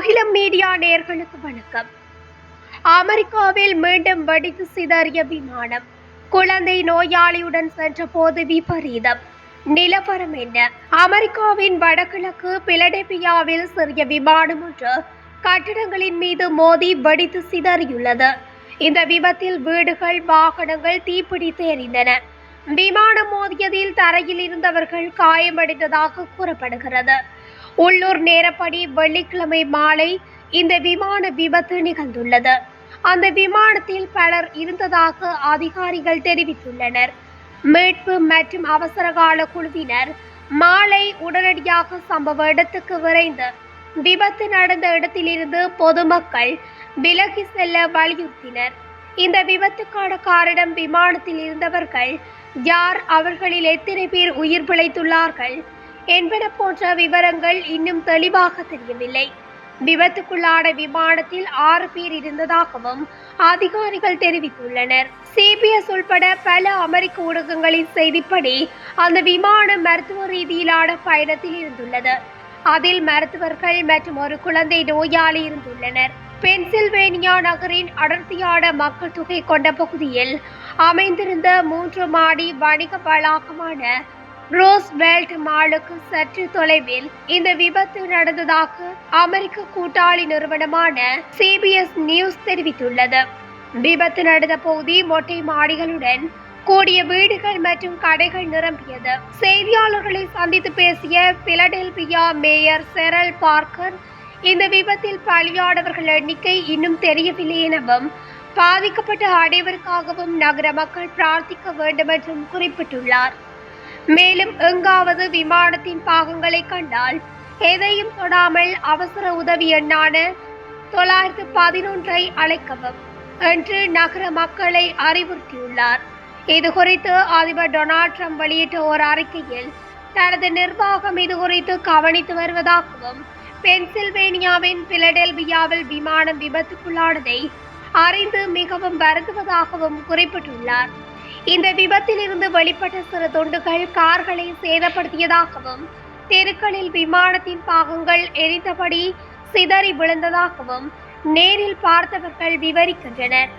அகிலம் மீடியா நேர்களுக்கு வணக்கம். அமெரிக்காவில் மீண்டும் வெடித்து சிதறிய விமானம் குழந்தை நோயாளியுடன் சென்றபோது விபரீதம். நிலவரம் என்ன? அமெரிக்காவின் வடகிழக்கு பிலடெபியாவில் சிறிய விமானம் ஒன்று கட்டிடங்களின் மீது மோதி வெடித்து சிதறியுள்ளது. இந்த விபத்தில் வீடுகள் வாகனங்கள் தீப்பிடித்து எரிந்தன விமானம் மோதியதில் தரையில் இருந்தவர்கள் காயமடைந்ததாக கூறப்படுகிறது. உள்ளூர் நேரப்படி வெள்ளிக்கிழமை மாலை இந்த விமான விபத்து நிகழ்ந்துள்ளது. அந்த விமானத்தில் பலர் இருந்ததாக அதிகாரிகள் தெரிவித்துள்ளனர். மீட்பு மற்றும் அவசரகால குழுவினர் மாலை உடனடியாக சம்பவ இடத்துக்கு விரைந்து விபத்து நடந்த இடத்திலிருந்து பொதுமக்கள் விலகி செல்ல வலியுறுத்தினர். இந்த விபத்துக்கான காரணம் விமானத்தில் இருந்தவர்கள் யார்? அவர்களில் எத்தனை பேர் உயிர் பிழைத்துள்ளார்கள்? என்பன போன்ற விவரங்கள் இன்னும் தெளிவாக தெரியவில்லை. விபத்துக்குள்ளான விமானத்தில் ஆறு பேர் இருந்ததாகவும் அதிகாரிகள் தெரிவித்துள்ளனர். சிபிஎஸ் உள்பட பல அமெரிக்க ஊடகங்களின் செய்திப்படி அந்த விமானம் மருத்துவ ரீதியிலான பயணத்தில் இருந்துள்ளது. அதில் மருத்துவர்கள் மற்றும் ஒரு குழந்தை நோயாளி இருந்துள்ளனர். பென்சில்வேனியா நகரின் அடர்த்தியான மக்கள் தொகை கொண்ட பகுதியில் அமைந்திருந்த மூன்று மாடி வணிக வளாகமான ரோஸ்வெல்ட் மாலுக்கு சற்று தொலைவில் இந்த விபத்து நடந்ததாக அமெரிக்க கூட்டாளி நிறுவனமான சிபிஎஸ் நியூஸ் தெரிவித்துள்ளது. விபத்து நடந்த பகுதி மொட்டை மாடிகளுடன் கூடிய வீடுகள் மற்றும் கடைகள் நிரம்பியது. செய்தியாளர்களை சந்தித்து பேசிய பிலடெல்பியா மேயர் செரல் பார்க்கர் இந்த விபத்தில் பலியானவர்கள் எண்ணிக்கை இன்னும் தெரியவில்லை எனவும் பாதிக்கப்பட்ட அனைவருக்காகவும் நகர மக்கள் பிரார்த்திக்க வேண்டும் என்றும் குறிப்பிட்டுள்ளார். மேலும் எங்காவது விமானத்தின் பாகங்களை கண்டால் எதையும் தொடாமல் அவசர உதவி எண்ணான தொள்ளாயிரத்து பதினொன்றை அழைக்கவும் என்று நகர மக்களை அறிவுறுத்தியுள்ளார். இது குறித்து அதிபர் டொனால்ட் ட்ரம்ப் வெளியிட்ட ஒரு அறிக்கையில் தனது நிர்வாகம் இது குறித்து கவனித்து வருவதாகவும் பென்சில்வேனியாவின் பிலடெல்பியாவில் விமானம் விபத்துக்குள்ளானதை அறிந்து மிகவும் வருந்துவதாகவும் குறிப்பிட்டுள்ளார். இந்த விபத்தில் இருந்து வெளிப்பட்ட சிறு துண்டுகள் கார்களை சேதப்படுத்தியதாகவும் தெருக்களில் விமானத்தின் பாகங்கள் எரித்தபடி சிதறி விழுந்ததாகவும் நேரில் பார்த்தவர்கள் விவரிக்கின்றனர்.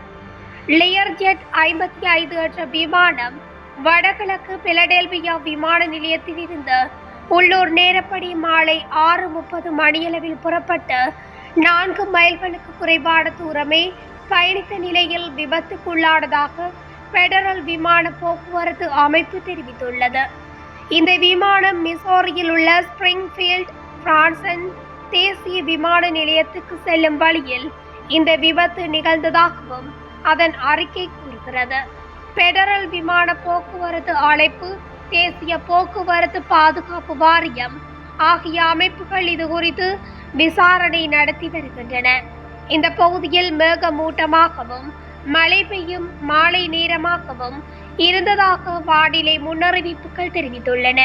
லியர் ஜெட் ஐம்பத்தி ஐந்து என்ற விமானம் வடகிழக்கு பிலடெல்பியா விமான நிலையத்தில் இருந்து உள்ளூர் நேரப்படி மாலை ஆறு முப்பது மணியளவில் புறப்பட்டு நான்கு மைல்களுக்கு குறைவான தூரமே பயணித்த நிலையில் விபத்துக்குள்ளானதாக பெடரல் விமான போக்குவரத்து அமைப்பு தெரிவித்துள்ளது. இந்த விமானம் மிசோரியில் உள்ள ஸ்பிரிங்ஃபீல்ட் பிரான்சன் தேசிய விமான நிலையத்துக்கு செல்லும் வழியில் இந்த விபத்து நிகழ்ந்ததாகவும் அதன் அறிக்கை கூறுகிறது. பெடரல் விமான போக்குவரத்து அழைப்பு தேசிய போக்குவரத்து பாதுகாப்பு வாரியம் ஆகிய அமைப்புகள் இது குறித்து விசாரணை நடத்தி வருகின்றன. இந்த பகுதியில் மேகமூட்டமாகவும் மழை பெய்யும் மாலை நேரமாகவும் இருந்ததாக வானிலை முன்னறிவிப்புகள் தெரிவித்துள்ளன.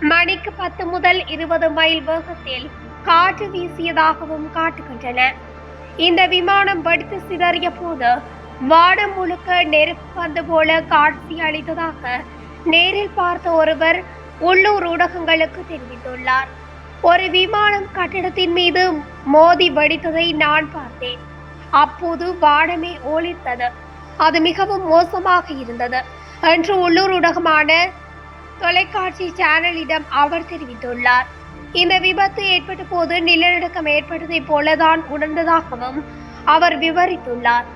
மணிக்கு பத்து முதல் இருபது மைல் வேகத்தில் காற்று வீசியதாகவும் காட்டுகின்றன. இந்த விமானம் வெடித்து சிதறிய போது வானம் முழுக்க நெருப்பு பந்து போல காட்சி அளித்ததாக நேரில் பார்த்த ஒருவர் உள்ளூர் ஊடகங்களுக்கு தெரிவித்துள்ளார். ஒரு விமானம் கட்டிடத்தின் மீது மோதி வெடித்ததை நான் பார்த்தேன். அப்போது வானமே ஒளித்தது அது மிகவும் மோசமாக இருந்தது என்று உள்ளூர் ஊடகமான தொலைக்காட்சி சேனலிடம் அவர் தெரிவித்துள்ளார். இந்த விபத்து ஏற்பட்ட போது நிலநடுக்கம் ஏற்பட்டதைப் போலதான் உணர்ந்ததாகவும் அவர் விவரித்துள்ளார்.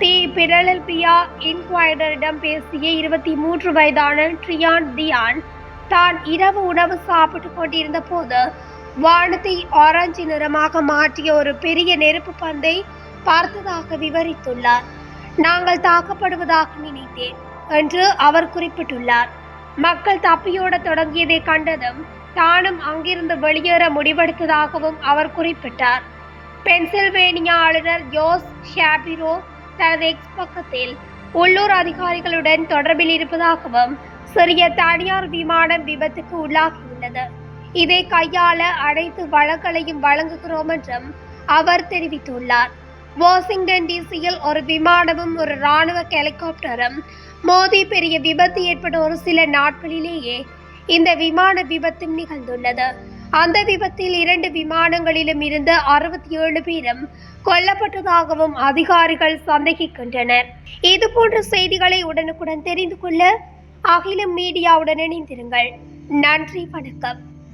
தி பிடலல்பியா இன்குவைடரிடம் பேசிய இருபத்தி மூன்று வயதான ட்ரியான் தியான் தான் இரவு உணவு சாப்பிட்டு கொண்டிருந்த போது வானத்தை ஆரஞ்சு நிறமாக மாற்றிய ஒரு பெரிய நெருப்பு பந்தை பார்த்ததாக விவரித்துள்ளார். நாங்கள் தாக்கப்படுவதாக நினைத்தேன் என்று அவர் குறிப்பிட்டுள்ளார். மக்கள் தப்பியோட தொடங்கியதை கண்டதும் தானும் அங்கிருந்து வெளியேற முடிவெடுத்ததாகவும் அவர் குறிப்பிட்டார். பென்சில்வேனியா ஆளுநர் ஜோஸ் ஷாபிரோ தனது எக்ஸ் பக்கத்தில் உள்ளூர் அதிகாரிகளுடன் தொடர்பில் இருப்பதாகவும் சிறிய தனியார் விமானம் விபத்துக்கு உள்ளாகியுள்ளது. இதை கையாள அனைத்து வளங்களையும் வழங்குகிறோம் என்றும் அவர் தெரிவித்துள்ளார். வாஷிங்டன் டிசியில் ஒரு விமானமும் ஒரு இராணுவ ஹெலிகாப்டரும். மோதி பெரிய விபத்து ஏற்பட்ட ஒரு சில நாட்களிலேயே இந்த விமான விபத்தும் நிகழ்ந்துள்ளது. அந்த விபத்தில் இரண்டு விமானங்களிலும் இருந்து அறுபத்தி ஏழு பேரும் கொல்லப்பட்டதாகவும் அதிகாரிகள் சந்தேகிக்கின்றனர். இதுபோன்ற செய்திகளை உடனுக்குடன் தெரிந்து கொள்ள அகிலம் மீடியாவுடன் இணைந்திருங்கள். நன்றி வணக்கம்.